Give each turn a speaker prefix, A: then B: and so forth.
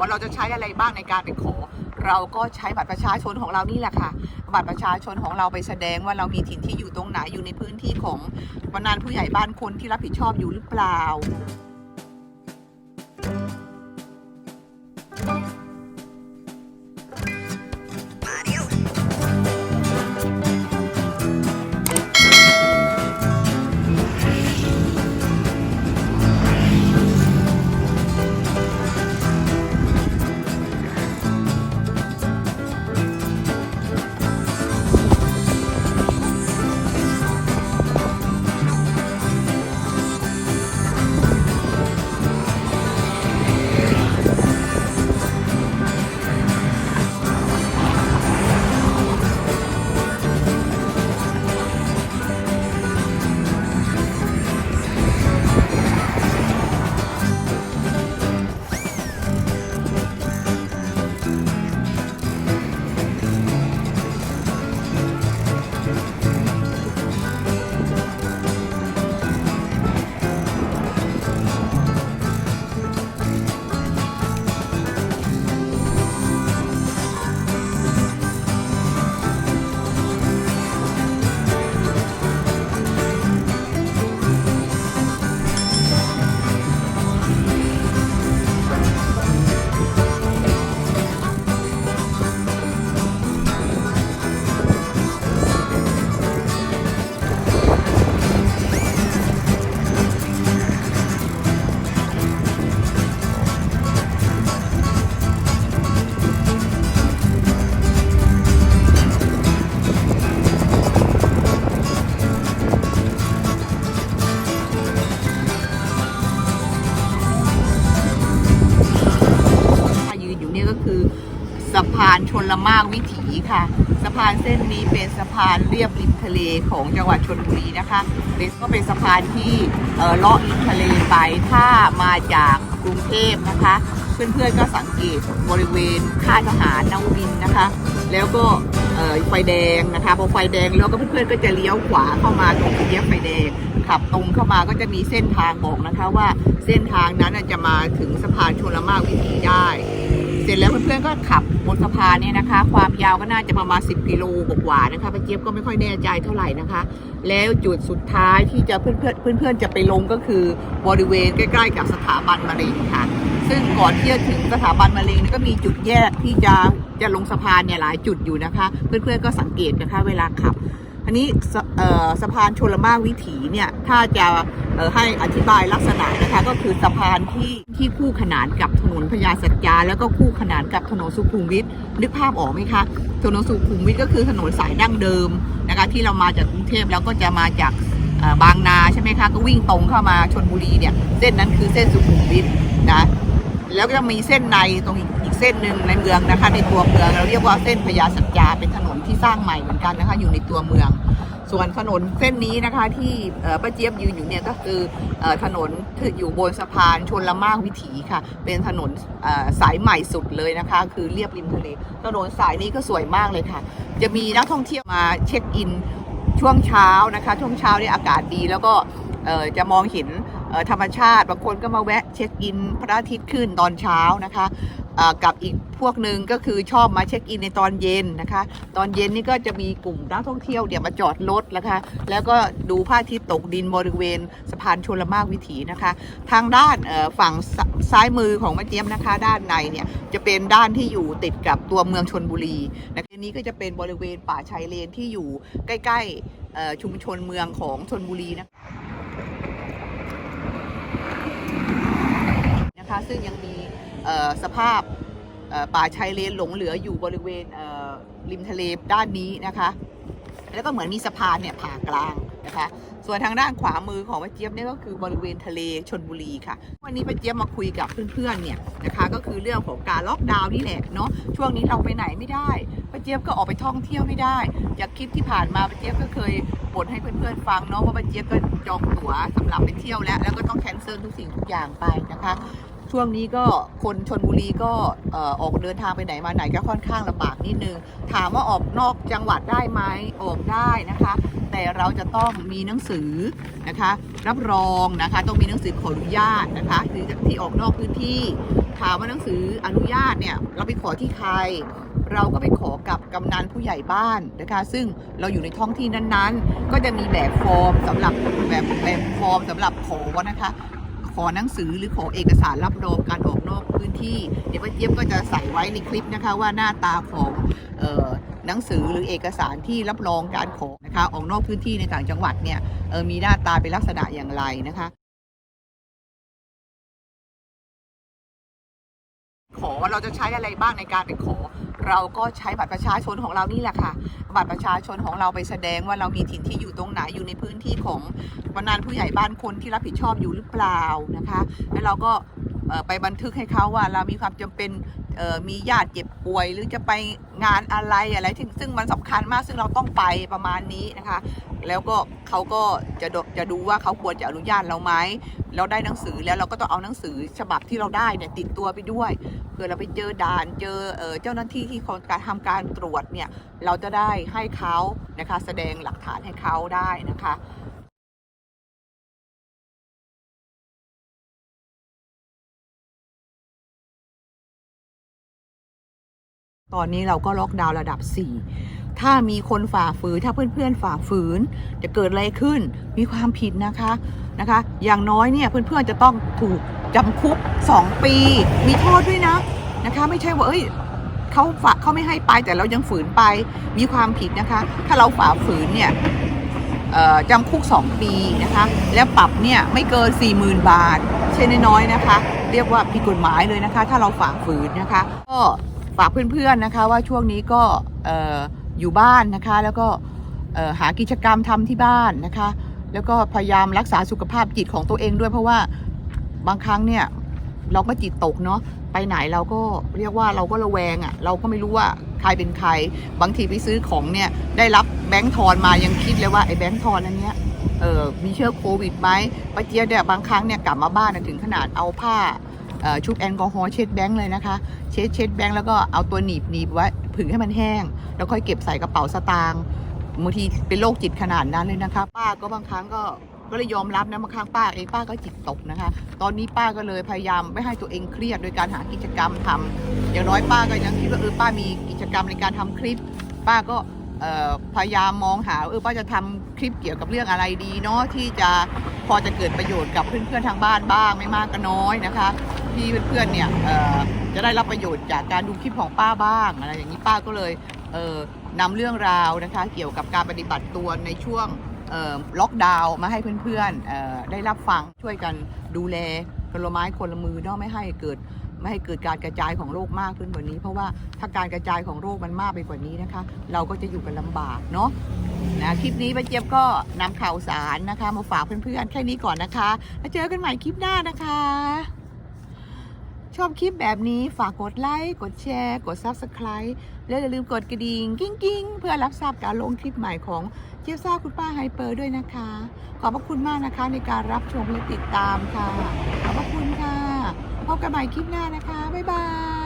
A: ว่าเราจะใช้อะไรบ้างในการไปขอ เราก็ใช้บัตรประชาชนของเรานี่แหละค่ะบัตรประชาชนของเราไปแสดงว่าเรามีถิ่นที่อยู่ตรงไหนอยู่ในพื้นที่ของกำนันผู้ใหญ่บ้านคนที่รับผิดชอบอยู่หรือเปล่าานชนละมากวิถีค่ะ สะพานเส้นนี้เป็นสะพานเรียบริมทะเลของจังหวัดชนบุรีนะคะเป็นก็เป็นสะพานที่เลาะริมทะเลไปถ้ามาจากกรุงเทพนะคะ เพื่อนๆก็สังเกตบริเวณค่ายทหารนวมินนะคะ แล้วก็ไฟแดงนะคะพอไฟแดงแล้วก็เพื่อนๆก็จะเลี้ยวขวาเข้ามาตรงสี่แยกไฟแดงขับตรงเข้ามาก็จะมีเส้นทางบอกนะคะว่าเส้นทางนั้นจะมาถึงสะพานชลมากวิถีได้ ร็จแล้วเพื่อนๆก็ขับบนสะพานเนี่ยนะคะ ความยาวก็น่าจะประมาณ 10 กิโลกว่าๆนะคะป้าเจี๊ยบก็ไม่ค่อยแน่ใจเท่าไหร่นะคะ แล้วจุดสุดท้ายที่จะเพื่อนๆเพื่อนๆจะไปลงก็คือบริเวณใกล้ ๆ กับสถาบันมะเร็งค่ะ ซึ่งก่อนที่จะถึงสถาบันมะเร็งก็มีจุดแยกที่จะจะลงสะพานเนี่ยหลายจุดอยู่นะคะ เพื่อนๆก็สังเกตนะคะเวลาขับ อันนี้สะเอ่อสะพานชลมากวิถีเนี่ยถ้าจะให้อธิบายลักษณะนะคะก็คือสะพานที่ที่คู่ขนานกับถนนพญาสัจจาแล้วก็คู่ขนานกับถนนสุขุมวิทนึกภาพออกไหมคะถนนสุขุมวิทก็คือถนนสายดั้งเดิมนะคะที่เรามาจากกรุงเทพแล้วก็จะมาจากบางนาใช่ไหมคะก็วิ่งตรงเข้ามาชนบุรีเนี่ยเส้นนั้นคือเส้นสุขุมวิทนะแล้วก็จะมีเส้นในตรงอีก เส้นหนึ่งในเมืองนะคะ ในตัวเมืองเราเรียกว่าเส้นพญาสัจจาเป็นถนนที่สร้างใหม่เหมือนกันนะคะ อยู่ในตัวเมือง ส่วนถนนเส้นนี้นะคะที่ป้าเจี๊ยบยืนอยู่เนี่ยก็คือถนนที่อยู่บนสะพานชนละมากวิถีค่ะ เป็นถนนสายใหม่สุดเลยนะคะ คือเรียบริมทะเลถนนสายนี้ก็สวยมากเลยค่ะ จะมีนักท่องเที่ยวมาเช็คอินช่วงเช้านะคะ ช่วงเช้าเนี่ยอากาศดีแล้วก็จะมองเห็นธรรมชาติบางคนก็มาแวะเช็คอินพระอาทิตย์ขึ้นตอนเช้านะคะกับอีกพวกหนึ่งก็คือชอบมาเช็คอินในตอนเย็นนะคะ ตอนเย็นนี่ก็จะมีกลุ่มนักท่องเที่ยวเดี๋ยวมาจอดรถนะคะ แล้วก็ดูพระอาทิตย์ตกดินบริเวณสะพานชลมากวิถีนะคะ ทางด้านฝั่งซ้ายมือของมะเจี๊ยบนะคะ ด้านในเนี่ยจะเป็นด้านที่อยู่ติดกับตัวเมืองชนบุรีนะคะนนี้ก็จะเป็นบริเวณป่าชายเลนที่อยู่ใกล้ๆชุมชนเมืองของชนบุรีนะคะ ซึ่งยังมี สภาพป่าชายเลนหลงเหลืออยู่บริเวณเริมทะเลด้านนี้นะคะ แล้วก็เหมือนมีสะพานเนี่ยผ่ากลางนะคะ ส่วนทางด้านขวามือของป้าเจี๊ยบเนี่ยก็คือบริเวณทะเลชนบุรีค่ะ วันนี้ป้าเจี๊ยบมาคุยกับเพื่อนๆเนี่ยนะคะ ก็คือเรื่องของการล็อกดาวน์นี่แหละเนาะ ช่วงนี้เราไปไหนไม่ได้ป้าเจี๊ยบก็ออกไปท่องเที่ยวไม่ได้ จากคลิปที่ผ่านมาป้าเจี๊ยบก็เคยบ่นให้เพื่อนๆฟังเนาะว่าป้าเจี๊ยบก็จองตั๋วสำหรับไปเที่ยวแล้ว แล้วก็ต้องแคนเซิลทุกสิ่งทุกอย่างไปนะคะ ช่วงนี้ก็คนชนบุรีก็อออกเดินทางไปไหนมาไหนก็ค่อนข้างลำบากนิดนึง ถามว่าออกนอกจังหวัดได้ไหมออกได้นะคะ แต่เราจะต้องมีหนังสือนะคะ รับรองนะคะ ต้องมีหนังสือขออนุญาตนะคะที่ที่ออกนอกพื้นที่ ถามว่าหนังสืออนุญาตเนี่ยเราไปขอที่ใครเราก็ไปขอกับกำนันผู้ใหญ่บ้านนะคะ ซึ่งเราอยู่ในท้องที่นั้นๆ ก็จะมีแบบฟอร์มสำหรับแบบแบบฟอร์มสำหรับขอนะคะ อหนังสือหรือขอเอกสารรับรองการออกนอกพื้นที่ เดี๋ยวป้าเจี๊ยบก็จะใส่ไว้ในคลิปนะคะว่าหน้าตาของหนังสือหรือเอกสารที่รับรองการขอนะคะออกนอกพื้นที่ในต่างจังหวัดเนี่ยมีหน้าตาเป็นลักษณะอย่างไรนะคะขอเราจะใช้อะไรบ้างในการไปขอ เราก็ใช้บัตรประชาชนของเรานี่แหละค่ะ บัตรประชาชนของเราไปแสดงว่าเรามีถิ่นที่อยู่ตรงไหนอยู่ในพื้นที่ของำนันผู้ใหญ่บ้านคนที่รับผิดชอบอยู่หรือเปล่านะคะ แล้วเราก็ไปบันทึกให้เขาว่าเรามีความจำเป็นมีญาติเจ็บป่วย หรือจะไปงานอะไรอะไรที่ซึ่งมันสำคัญมากซึ่งเราต้องไปประมาณนี้นะคะ แล้วก็เขาก็จะดจะดูว่าเขาควรจะอนุญาตเราไหมเราได้หนังสือแล้วเราก็ต้องเอาหนังสือฉบับที่เราได้เนี่ยติดตัวไปด้วยเผื่อเราไปเจอด่านเจอเออเจ้าหน้าที่ที่เขาการทำการตรวจเนี่ยเราจะได้ให้เขานะคะแสดงหลักฐานให้เขาได้นะคะ ตอนนี้เราก็ล็อกดาวน์ระดับ 4 ถ้ามีคนฝ่าฝืน ถ้าเพื่อนๆฝ่าฝืน จะเกิดอะไรขึ้น มีความผิดนะคะ นะคะ อย่างน้อยเนี่ยเพื่อนๆจะต้องถูกจำคุก 2 ปี มีโทษด้วยนะ นะคะ ไม่ใช่ว่าเอ้ยเขาฝากเขาไม่ให้ไปแต่เรายังฝืนไป มีความผิดนะคะ ถ้าเราฝ่าฝืนเนี่ยจำคุก 2 ปีนะคะ แล้วปรับเนี่ยไม่เกิน 40,000 บาทใช่นน้อยๆนะคะ เรียกว่าผิดกฎหมายเลยนะคะ ถ้าเราฝ่าฝืนนะคะ ก็ ฝากเพื่อนๆนะคะว่าช่วงนี้ก็เอ่อยู่บ้านนะคะ แล้วก็หากิจกรรมทำที่บ้านนะคะ แล้วก็พยายามรักษาสุขภาพจิตของตัวเองด้วยเพราะว่าบางครั้งเนี่ยเราก็จิตตกเนาะไปไหนเราก็เรียกว่าเราก็ระแวงอะ่ะเราก็ไม่รู้ว่าใครเป็นใคร บางทีไปซื้อของเนี่ยได้รับแบงค์ทอนมายังคิดเลยว่าไอ้แบงค์ทอนอันเนี้ยเออมีเชื้อโควิดไหมป้าเจี๊ยบเนี่ยบางครั้งเนี่ยกลับมาบ้านถึงขนาดเอาผ้า ชุบแอลกอฮอล์เช็ดแบงค์เลยนะคะ เช็ดเช็ดแบงค์แล้วก็เอาตัวหนีบหนีบไว้ผึ่งให้มันแห้ง แล้วค่อยเก็บใส่กระเป๋าสตางค์บางทีเป็นโรคจิตขนาดนั้นเลยนะคะ ป้าก็บางครั้งก็ก็เลยยอมรับนะบางครั้งป้าเองป้าก็จิตตกนะคะ ตอนนี้ป้าก็เลยพยายามไม่ให้ตัวเองเครียดโดยการหากิจกรรมทำอย่างน้อยป้าก็ยังคิดว่าเออป้ามีกิจกรรมในการทำคลิป ป้าก็พยายามมองหาเออป้าจะทำคลิปเกี่ยวกับเรื่องอะไรดีเนาะที่จะพอจะเกิดประโยชน์กับเพื่อนๆทางบ้านบ้างไม่มากก็น้อยนะคะ ที่เพื่อนๆเนี่ยจะได้รับประโยชน์จากการดูคลิปของป้าบ้างอะไรอย่างนี้ป้าก็เลยเอ่อนำเรื่องราวนะคะเกี่ยวกับการปฏิบัติตัวในช่วงล็อกดาวน์มาให้เพื่อนๆได้รับฟังช่วยกันดูแลคนละไม้คนละมือเนาะไม่ให้เกิดไม่ให้เกิดการกระจายของโรคมากขึ้นกว่านี้ เพราะว่าถ้าการกระจายของโรคมันมากไปกว่านี้นะคะ เราก็จะอยู่กันลำบากเนาะนะคลิปนี้ป้าเจี๊ยบก็นำข่าวสารนะคะ มาฝากเพื่อนๆแค่นี้ก่อนนะคะแล้วเจอกันใหม่คลิปหน้านะคะ ชอบคลิปแบบนี้ฝากกดไลค์กดแชร์ กด Subscribe และอย่าลืมกดกระดิ่งกิ้งกิ้งเพื่อรับทราบการลงคลิปใหม่ของเจี๊ยบซ่าคุณป้าไฮเปอร์ด้วยนะคะ ขอบพระคุณมากนะคะในการรับชมและติดตามค่ะ ขอบพระคุณค่ะ พบกันใหม่คลิปหน้านะคะ บ๊ายบาย